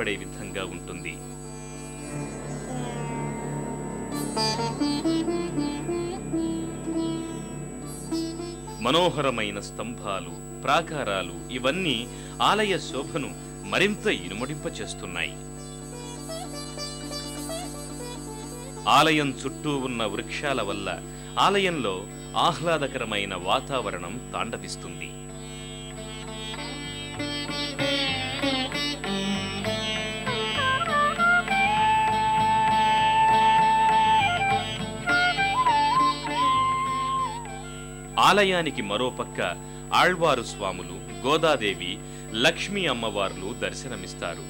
కనపడే విధంగా ఉంటుంది. మనోహరమైన స్తంభాలు ప్రాకారాలు ఇవన్నీ ఆలయ శోభను మరింత ఇనుమడింపచేస్తున్నాయి. ఆలయం చుట్టూ ఉన్న వృక్షాల వల్ల ఆలయంలో ఆహ్లాదకరమైన వాతావరణం తాండవిస్తుంది. ఆలయానికి మరోపక్క ఆళ్వారు స్వాములు గోదాదేవి లక్ష్మీ అమ్మవార్లు దర్శనమిస్తారు.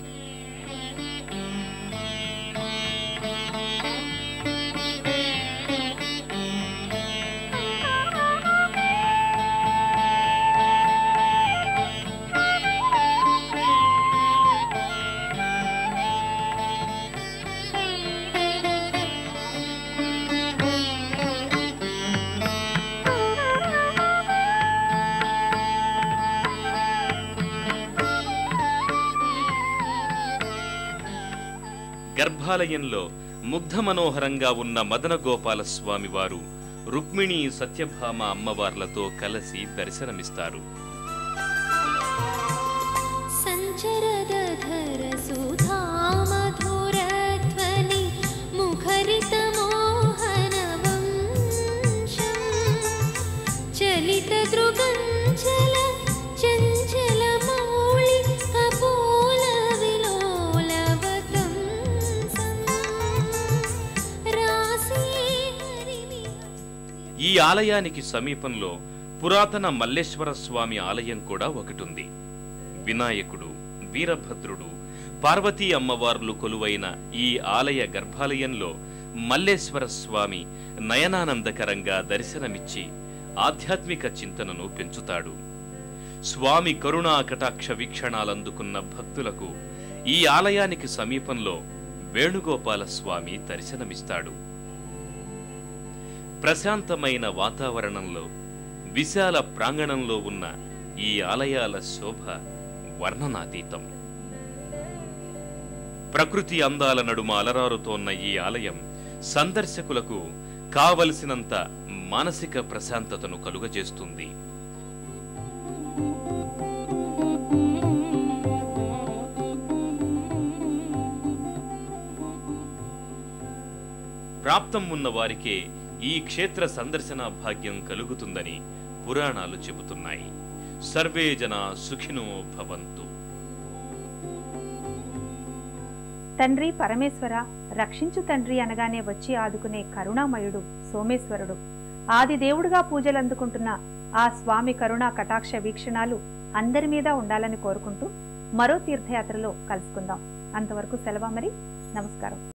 గర్భాలయంలో ముగ్ధ మనోహరంగా ఉన్న మదన గోపాలస్వామివారు రుక్మిణి సత్యభామ అమ్మవార్లతో కలిసి దర్శనమిస్తారు. చలిత దృగంచల ఈ ఆలయానికి సమీపంలో పురాతన మల్లేశ్వర స్వామి ఆలయం కూడా ఒకటుంది. వినాయకుడు వీరభద్రుడు పార్వతీ అమ్మవార్లు కొలువైన ఈ ఆలయ గర్భాలయంలో మల్లేశ్వర స్వామి నయనానందకరంగా దర్శనమిచ్చి ఆధ్యాత్మిక చింతనను పెంచుతాడు. స్వామి కరుణా కటాక్ష వీక్షణాలందుకున్న భక్తులకు ఈ ఆలయానికి సమీపంలో వేణుగోపాల స్వామి దర్శనమిస్తాడు. ప్రశాంతమైన వాతావరణంలో విశాల ప్రాంగణంలో ఉన్న ఈ ఆలయాల శోభ వర్ణనాతీతం. ప్రకృతి అందాల నడుమ అలరారుతోన్న ఈ ఆలయం సందర్శకులకు కావలసినంత మానసిక ప్రశాంతతను కలుగజేస్తుంది. ప్రాప్తం ఉన్న వారికే ఈ క్షేత్ర సందర్శన భాగ్యం కలుగుతుందని పురాణాలు చెబుతున్నాయి. సర్వే జన సుఖినో భవంతు. తండ్రి పరమేశ్వర రక్షించు తండ్రి అనగానే వచ్చి ఆదుకునే కరుణామయుడు సోమేశ్వరుడు. ఆది దేవుడుగా పూజలు అందుకుంటున్న ఆ స్వామి కరుణా కటాక్ష వీక్షణాలు అందరి మీద ఉండాలని కోరుకుంటూ మరో తీర్థయాత్రలో కలుసుకుందాం. అంతవరకు సెలవు మరి? నమస్కారం.